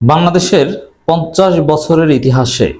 বাংলাদেশের পঞ্চাশ বছরের ইতিহাসে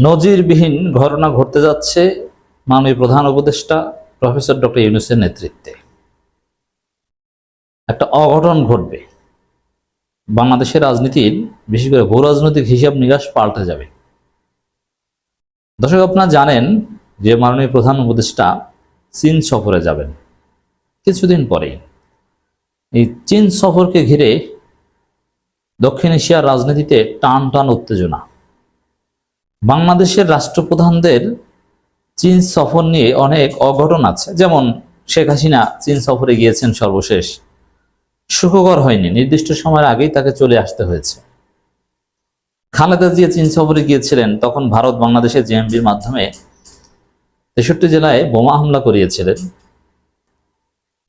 নজিরবিহীন ঘটনা ঘটতে যাচ্ছে মাননীয় প্রধান উপদেষ্টা প্রফেসর ডক্টর ইউনুসের নেতৃত্বে। একটা অঘটন ঘটবে। বাংলাদেশের রাজনীতির, বিশেষ করে ভূ রাজনৈতিক হিসাব নিকাশ পাল্টে যাবে। দর্শক, আপনারা জানেন যে মাননীয় প্রধান উপদেষ্টা চীন সফরে যাবেন। কিছুদিন পরেই। এই চীন সফরকে ঘিরে দক্ষিণ এশিয়ার রাজনীতিতে টান টান উত্তেজনা। বাংলাদেশের রাষ্ট্রপ্রধানদের চীন সফর নিয়ে অনেক অঘটন আছে। যেমন শেখ হাসিনা চীন সফরে গিয়েছেন সর্বশেষ। সুখকর হয়নি, নির্দিষ্ট সময়ের আগেই তাকে চলে আসতে হয়েছে। খালেদা জিয়া চীন সফরে গিয়েছিলেন, তখন ভারত বাংলাদেশের জেএমবির মাধ্যমে তেষট্টি জেলায় বোমা হামলা করিয়েছিলেন।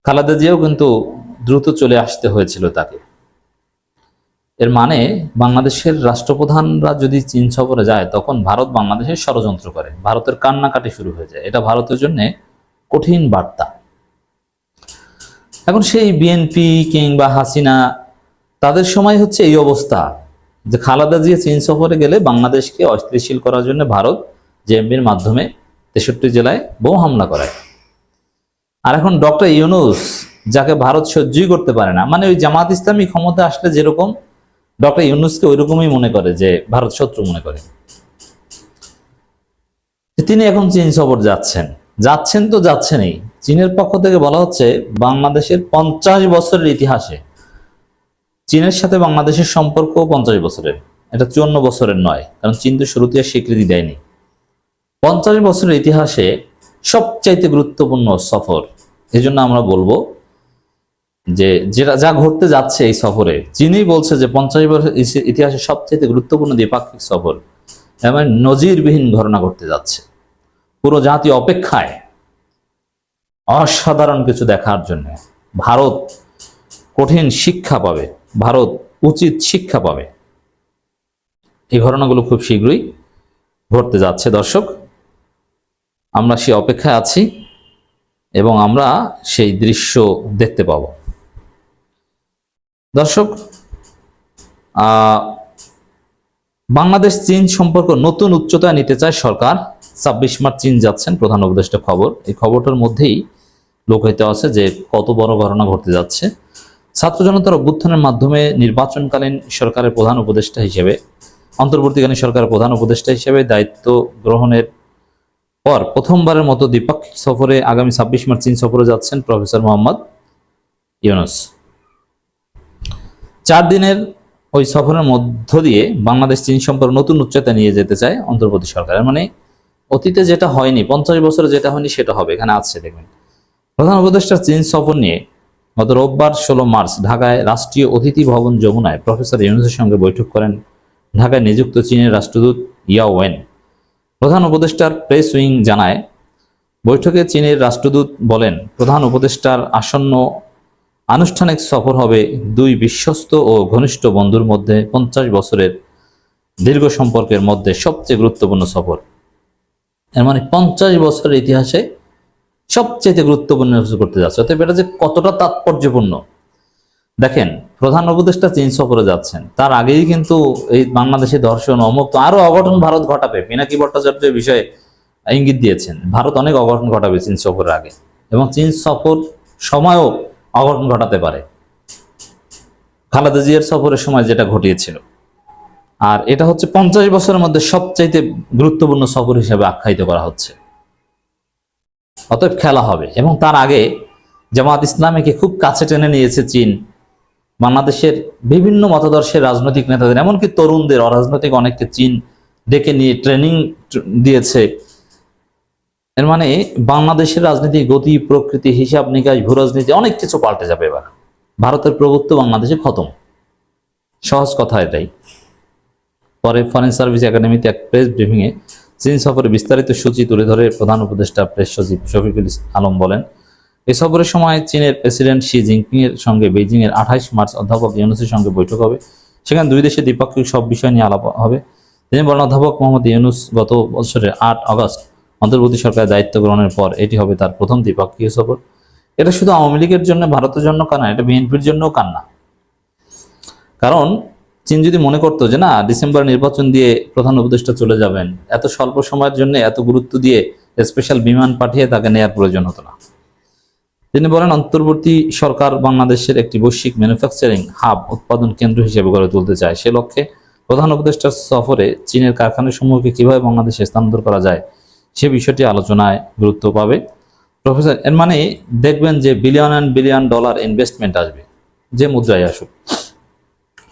খালেদা জিয়াও কিন্তু দ্রুত চলে আসতে হয়েছিল তাকে। এর মানে বাংলাদেশের রাষ্ট্রপ্রধানরা যদি চীন সফরে যায়, তখন ভারত বাংলাদেশের ষড়যন্ত্র করে। ভারতের কান্নাকাটি শুরু হয়ে যায়। এটা ভারতের জন্য কঠিন বার্তা। এখন সেই বিএনপি কিংবা হাসিনা, তাদের সময় হচ্ছে এই অবস্থা যে খালাদা জিয়া চীন সফরে গেলে বাংলাদেশকে অস্থিতিশীল করার জন্য ভারত জেএমবির মাধ্যমে তেষট্টি জেলায় বোম হামলা করায়। আর এখন ডক্টর ইউনুস, যাকে ভারত সহ্যই করতে পারে না মানে ওই জামাত ইসলামী ক্ষমতা আসলে যেরকম ডক্টর ইউনুসকে ওই রকমই মনে করে যে ভারত শত্রু মনে করে। তিনি এখন চীন সফর যাচ্ছেন। যাচ্ছেন তো যাচ্ছেনই। চীনের পক্ষ থেকে বলা হচ্ছে বাংলাদেশের পঞ্চাশ বছরের ইতিহাসে চীনের সাথে বাংলাদেশের সম্পর্ক পঞ্চাশ বছরের। এটা চুয়ান্ন বছরের নয়, কারণ চীন তো শুরুতে স্বীকৃতি দেয়নি। পঞ্চাশ বছরের ইতিহাসে সবচাইতে গুরুত্বপূর্ণ সফর এই জন্য আমরা বলব যে, যেটা, যা ঘটতে যাচ্ছে এই সফরে চীনই বলছে যে পঞ্চাশ বছর ইসি- ইতিহাসে সবচেয়ে গুরুত্বপূর্ণ দ্বিপাক্ষিক সফর এমন নজিরবিহীন ঘটনা ঘটতে যাচ্ছে। পুরো জাতি অপেক্ষায় অসাধারণ কিছু দেখার জন্য। ভারত কঠিন শিক্ষা পাবে, ভারত উচিত শিক্ষা পাবে। এই ঘটনাগুলো খুব শীঘ্রই ঘটতে যাচ্ছে, দর্শক। আমরা সেই অপেক্ষায় আছি এবং আমরা সেই দৃশ্য দেখতে পাব। দর্শক বাংলাদেশ চীন সম্পর্ক নতুন উচ্চতায় নিতে চায় সরকার। ছাব্বিশ মার্চ চীন যাচ্ছেন প্রধান উপদেষ্টা খবর। এই খবরটার মধ্যেই লোকায়িত আছে যে কত বড় ঘটনা ঘটতে যাচ্ছে। ছাত্র জনতার অভ্যুত্থানের মাধ্যমে নির্বাচনকালীন সরকারের প্রধান উপদেষ্টা হিসেবে, অন্তর্বর্তীকালীন সরকারের প্রধান উপদেষ্টা হিসেবে দায়িত্ব গ্রহণের পর প্রথমবারের মতো দ্বিপাক্ষিক সফরে আগামী ছাব্বিশ মার্চ চীন সফরে যাচ্ছেন প্রফেসর মোহাম্মদ ইউনুস। চার দিনের ওই সফরের মধ্য দিয়ে বাংলাদেশ চীন সম্পর্ক নতুন উচ্চতা নিয়ে যেতে চায় অন্তর্বর্তী সরকারের মানে অতীতে যেটা হয়নি, পঞ্চাশ বছরে যেটা হয়নি সেটা হবে, এখানে আছে দেখবেন। প্রধান উপদেষ্টা চীন সফর নিয়ে গত রোববার ষোলো মার্চ ঢাকায় রাষ্ট্রীয় অতিথি ভবন যমুনায় প্রফেসর ইউনুসের সঙ্গে বৈঠক করেন ঢাকায় নিযুক্ত চীনের রাষ্ট্রদূত ইয়া ওয়েন। প্রধান উপদেষ্টার প্রেস উইং জানায়, বৈঠকে চীনের রাষ্ট্রদূত বলেন, প্রধান উপদেষ্টার আসন্ন আনুষ্ঠানিক সফর হবে দুই বিশ্বস্ত ও ঘনিষ্ঠ বন্ধুর মধ্যে পঞ্চাশ বছরের দীর্ঘ সম্পর্কের মধ্যে সবচেয়ে গুরুত্বপূর্ণ সফর। এর মানে পঞ্চাশ বছরের ইতিহাসে সবচেয়ে গুরুত্বপূর্ণ করতে যাচ্ছে। অতএব এটা যে কতটা তাৎপর্যপূর্ণ। দেখেন, প্রধান উপদেষ্টা চীন সফরে যাচ্ছেন। তার আগেই কিন্তু এই বাংলাদেশে ধর্ষণ অমুক আরও অঘটন ভারত ঘটাবে। পিনাকি ভট্টাচার্য বিষয়ে ইঙ্গিত দিয়েছেন। ভারত অনেক অঘটন ঘটাবে চীন সফরের আগে। এবং চীন সফর সময়ও অঘটন ঘটাতে পারে। খালেদা জিয়ার সফরের সময় যেটা ঘটিয়েছিল। আর এটা হচ্ছে পঞ্চাশ বছরের মধ্যে সবচাইতে গুরুত্বপূর্ণ সফর হিসেবে আখ্যায়িত করা হচ্ছে। অতএব খেলা হবে এবং তার আগে জামাত ইসলামীকে খুব কাছে টেনে নিয়েছে চীন। বাংলাদেশের বিভিন্ন মতাদর্শের রাজনৈতিক নেতাদের, এমনকি তরুণদের অরাজনৈতিক অনেককে চীন ডেকে নিয়ে ট্রেনিং দিয়েছে। এর মানে বাংলাদেশের রাজনীতির গতি, প্রকৃতি, হিসাব নিকাশ, ভূ রাজনীতি, অনেক কিছু পাল্টে যাবে এবার। ভারতের প্রভুত্ব বাংলাদেশে খতম। সহজ কথা এটাই। পরে ফরেন সার্ভিস একাডেমিতে এক প্রেস ব্রিফিংয়ে চীন সফরে বিস্তারিত সূচি তুলে ধরে প্রধান উপদেষ্টা প্রেস সচিব শফিকুল আলম বলেন, এ সফরের সময় চীনের প্রেসিডেন্ট শি জিনপিং এর সঙ্গে বেইজিং এর আঠাইশ মার্চ অধ্যাপক ইউনুসের সঙ্গে বৈঠক হবে। সেখানে দুই দেশের দ্বিপাক্ষিক সব বিষয় নিয়ে আলাপ হবে। তিনি বলেন, অধ্যাপক মোহাম্মদ ইউনুস গত বছরের আট আগস্ট অন্তর্বর্তী সরকারের দায়িত্ব গ্রহণের পর এটি হবে তার প্রথম দ্বিপাক্ষিক সফর। এটা শুধু আওয়ামী লীগের জন্য, ভারতের জন্য কান্না এটা বিএনপির জন্যও কান্না। কারণ চীন যদি মনে করতো যে না, ডিসেম্বর নির্বাচন দিয়ে প্রধান উপদেষ্টা চলে যাবেন, এত স্বল্প সময়ের জন্য এত গুরুত্ব দিয়ে স্পেশাল বিমান পাঠিয়ে তাকে নেয়ার প্রয়োজন হতো না। তিনি বলেন, অন্তর্বর্তী সরকার বাংলাদেশের একটি বৈশ্বিক ম্যানুফ্যাকচারিং হাব উৎপাদন কেন্দ্র হিসেবে গড়ে তুলতে চায়। সে লক্ষ্যে প্রধান উপদেষ্টার সফরে চীনের কারখানা কারখানাসমূহকে কীভাবে বাংলাদেশে স্থানান্তর করা যায় সে বিষয়টি আলোচনায় গুরুত্ব পাবে। প্রফেসর, এর মানে দেখবেন যে billion and billion dollar investment আসবে, যে মুদ্রায় আসুক।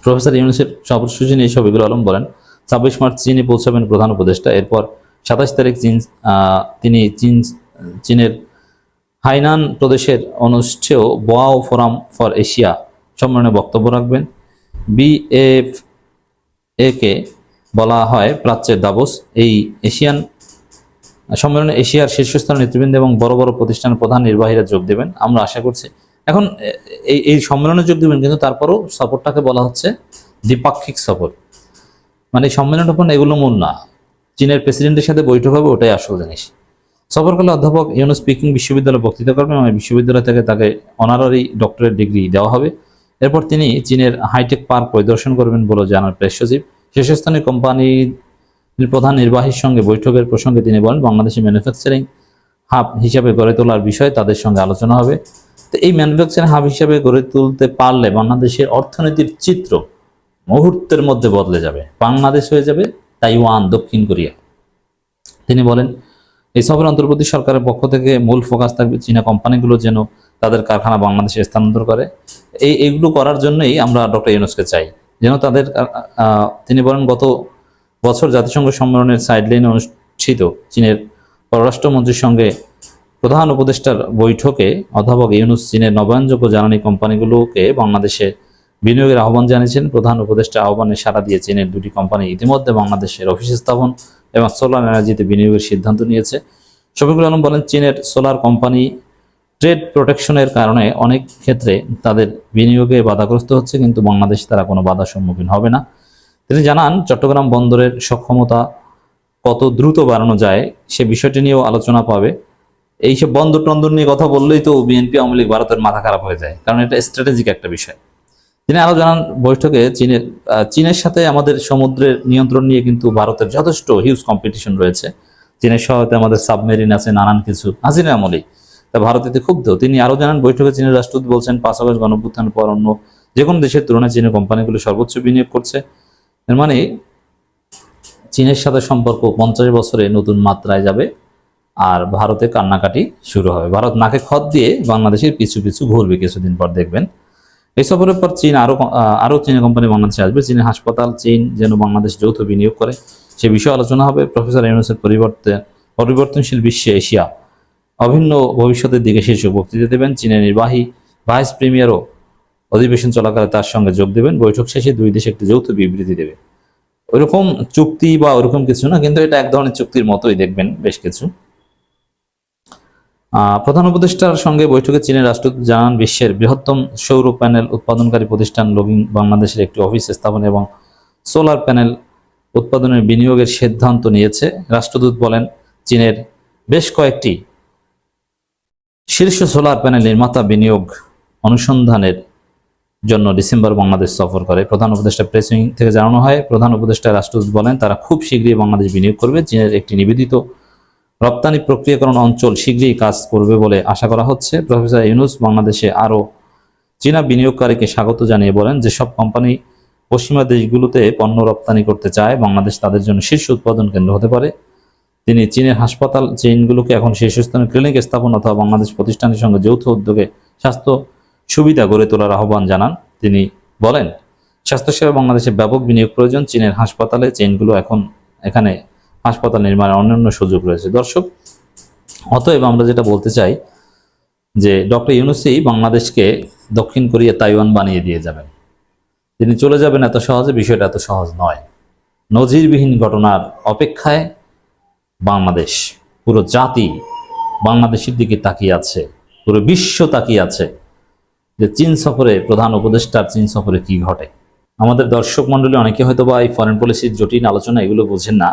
প্রফেসর ইউনুসের সফরসূচি নিয়ে শফিকুল আলম বলেন, ছাব্বিশ মার্চ চীনে পৌঁছাবেন প্রধান উপদেষ্টা, এরপর সাতাশ তারিখ চীন তিনি চীন, চীনের হাইনান প্রদেশের অনুষ্ঠেয় বোয়াও ফোরাম ফর এশিয়া সম্মেলনে বক্তব্য রাখবেন। বিএফ একে বলা হয় প্রাচ্যের দাবস, এই এশিয়ান সম্মেলনে এশিয়ার শীর্ষস্থানীয় নেতৃবৃন্দ এবং বড় বড় প্রতিষ্ঠানের প্রধান নির্বাহীরা যোগ দেবেন, আমরা আশা করছি। এখন এই এই সম্মেলনে যোগ দেবেন কিন্তু তারপরও সফরটাকে বলা হচ্ছে দ্বিপাক্ষিক সফর। মানে এই সম্মেলনটা কোনো এগুলো মূল না। চীনের প্রেসিডেন্টের সাথে বৈঠক হবে, ওটাই আসল জিনিস। সফরকালে অধ্যাপক ইউনুস স্পিকিং বিশ্ববিদ্যালয়ে বক্তৃতা করবেন এবং বিশ্ববিদ্যালয় থেকে তাকে অনারারি ডক্টরেট ডিগ্রি দেওয়া হবে। এরপর তিনি চীনের হাইটেক পার্ক পরিদর্শন করবেন বলে জানার প্রেস সচিব শীর্ষস্থানীয় কোম্পানির প্রধান নির্বাহীর সঙ্গে বৈঠকের প্রসঙ্গে তিনি বলেন, বাংলাদেশি ম্যানুফ্যাকচারিং হাব হিসাবে গড়ে তোলার বিষয়ে তাদের সঙ্গে আলোচনা হবে। তো এই ম্যানুফ্যাকচারিং হাব হিসাবে গড়ে তুলতে পারলে বাংলাদেশের অর্থনীতির চিত্র মুহূর্তের মধ্যে বদলে যাবে। বাংলাদেশ হয়ে যাবে তাইওয়ান, দক্ষিণ কোরিয়া। তিনি বলেন, এই সফর অন্তর্বর্তী সরকারের পক্ষ থেকে মূল ফোকাস থাকবে চীনা কোম্পানিগুলো যেন তাদের কারখানা বাংলাদেশে স্থানান্তর করে। এই এইগুলো করার জন্যই আমরা ডক্টর ইউনুসকে চাই। যেন তাদের তিনি বলেন, গত বছর জাতিসংঘ সম্মেলনের সাইডলাইনে অনুষ্ঠিত চীনের পররাষ্ট্রমন্ত্রীর সঙ্গে প্রধান উপদেষ্টার বৈঠকে অধ্যাপক ইউনুস চীনের নবায়নযোগ্য জ্বালানি কোম্পানিগুলোকে বাংলাদেশে বিনিয়োগের আহ্বান জানিয়েছেন। প্রধান উপদেষ্টা আহ্বানে সাড়া দিয়ে চীনের দুটি কোম্পানি ইতিমধ্যে বাংলাদেশের অফিস স্থাপন এবং সোলার এনার্জিতে বিনিয়োগের সিদ্ধান্ত নিয়েছে। শফিকুল আলম বলেন, চীনের সোলার কোম্পানি ট্রেড প্রোটেকশনের কারণে অনেক ক্ষেত্রে তাদের বিনিয়োগে বাধাগ্রস্ত হচ্ছে, কিন্তু বাংলাদেশ তারা কোনো বাধার সম্মুখীন হবে না। তিনি জানান, চট্টগ্রাম বন্দরের সক্ষমতা কত দ্রুত বাড়ানো যায় সে বিষয়টি নিয়েও আলোচনা পাবে। এইসব বন্দর টন্দর নিয়ে কথা বললেই তো বিএনপি, আওয়ামী লীগ, ভারতের মাথা খারাপ হয়ে যায়, কারণ এটা স্ট্র্যাটেজিক একটা বিষয়। তিনি আরও জানান, বৈঠকে চীনের চীনের সাথে আমাদের সমুদ্রের নিয়ন্ত্রণ নিয়ে কিন্তু ভারতের যথেষ্ট হিউজ কম্পিটিশন রয়েছে। চীনের সহায়তা আমাদের সাবমেরিন আছে, নানান কিছু। হাসিনা আমলেই তা ভারত ক্ষুব্ধ। তিনি আরও জানান, বৈঠকে চীনের রাষ্ট্রদূত বলছেন আগস্ট গণভ্যুত্থানের পর অন্য যে কোনো দেশের তুলনায় চীনের কোম্পানিগুলো সর্বোচ্চ বিনিয়োগ করছে। এর মানে চীনের সাথে সম্পর্ক পঞ্চাশ বছরে নতুন মাত্রায় যাবে আর ভারতে কান্নাকাটি শুরু হবে। ভারত নাকে খত দিয়ে বাংলাদেশের পিছু পিছু ঘুরবে কিছুদিন পর দেখবেন। এই সফরের পর চীন আরও আহ, আরও চীনের কোম্পানি বাংলাদেশে আসবে। চীনের হাসপাতাল চীন যেন বাংলাদেশ যৌথ বিনিয়োগ করে সে বিষয়ে আলোচনা হবে। প্রফেসর ইউনুসের পরিবর্তে পরিবর্তনশীল বিশ্বে এশিয়া অভিন্ন ভবিষ্যতের দিকে শীর্ষ বক্তৃতা দেবেন। চীনের নির্বাহী ভাইস প্রিমিয়ারও অধিবেশন চলাকালে তার সঙ্গে যোগ দেবেন। বৈঠক শেষে দুই দেশ একটি যৌথ বিবৃতি দেবে। ওইরকম চুক্তি বা ওরকম কিছু না, কিন্তু এটা এক ধরনের চুক্তির মতোই দেখবেন বেশ কিছু। প্রধান উপদেষ্টার সঙ্গে বৈঠকে চীনের রাষ্ট্রদূত জানান, বিশ্বের বৃহত্তম সৌর প্যানেল উৎপাদনকারী প্রতিষ্ঠান লগিং বাংলাদেশের একটি অফিস স্থাপন এবং সোলার প্যানেল উৎপাদনের বিনিয়োগের সিদ্ধান্ত নিয়েছে। রাষ্ট্রদূত বলেন, চীনের বেশ কয়েকটি শীর্ষ সোলার প্যানেল নির্মাতা বিনিয়োগ অনুসন্ধানের জন্য ডিসেম্বর বাংলাদেশ সফর করে। প্রধান উপদেষ্টা প্রেসিং থেকে জানানো হয়, প্রধান উপদেষ্টা রাষ্ট্রদূত বলেন, তারা খুব শীঘ্রই বাংলাদেশ বিনিয়োগ করবে চীনের একটি নিবেদিত রপ্তানি প্রক্রিয়াকরণ অঞ্চল শীঘ্রই কাজ করবে বলে আশা করা হচ্ছে। প্রফেসর ইউনুস বাংলাদেশে আরও চীনা বিনিয়োগকারীকে স্বাগত জানিয়ে বলেন যে, সব কোম্পানি পশ্চিমা দেশগুলোতে পণ্য রপ্তানি করতে চায়। বাংলাদেশ তাদের জন্য শীর্ষ উৎপাদন কেন্দ্র হতে পারে। তিনি চীনের হাসপাতাল চেইনগুলোকে এখন শীর্ষস্থানে ক্লিনিক স্থাপন অথবা বাংলাদেশ প্রতিষ্ঠানের সঙ্গে যৌথ উদ্যোগে স্বাস্থ্য সুবিধা গড়ে তোলার আহ্বান জানান। তিনি বলেন, স্বাস্থ্যসেবা বাংলাদেশে ব্যাপক বিনিয়োগ প্রয়োজন। চীনের হাসপাতালে চেইনগুলো এখন এখানে হাসপাতাল নির্মাণের অন্যান্য সুযোগ রয়েছে। দর্শক, অতএব আমরা যেটা বলতে চাই যে ডক্টর ইউনুসি বাংলাদেশকে দক্ষিণ কোরিয়া তাইওয়ান বানিয়ে দিয়ে যাবেন। তিনি চলে যাবেন এত সহজে, বিষয়টা এত সহজ নয়। নজিরবিহীন ঘটনার অপেক্ষায় বাংলাদেশ, পুরো জাতি বাংলাদেশের দিকে তাকিয়ে আছে, পুরো বিশ্ব তাকিয়ে আছে। যে চীন সফরে প্রধান উপদেষ্টার চীন সফরে কি ঘটে? আমাদের দর্শক মন্ডলী অনেকে হয়তো বা এই ফরেন পলিসির জটিল আলোচনা এগুলো বোঝেন না।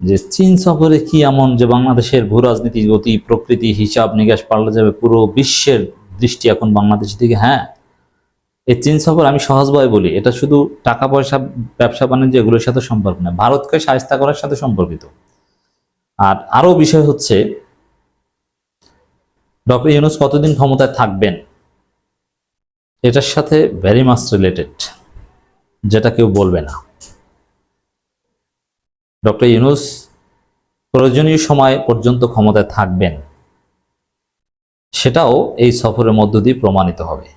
যে চীন সফরে কি এমন যে বাংলাদেশের ভূ রাজনীতি গতি, প্রকৃতি, হিসাব নিকাশ পাল্টে যাবে, পুরো বিশ্বের দৃষ্টি এখন বাংলাদেশ দিকে হ্যাঁ? এই চীন সফর আমি সহজভাবে বলি, এটা শুধু টাকা পয়সা, ব্যবসা বাণিজ্য এগুলোর সাথে সম্পর্ক না, ভারতকে সাহিস্তা করার সাথে সম্পর্কিত। আর আরও বিষয় হচ্ছে, ডক্টর ইউনুস কতদিন ক্ষমতায় থাকবেন? এটার সাথে ভেরি মাচ রিলেটেড যেটা কেউ বলবে না। ডক্টর ইউনুস প্রয়োজনীয় সময় পর্যন্ত ক্ষমতায় থাকবেন, সেটাও এই সফরের মধ্য দিয়ে প্রমাণিত হবে।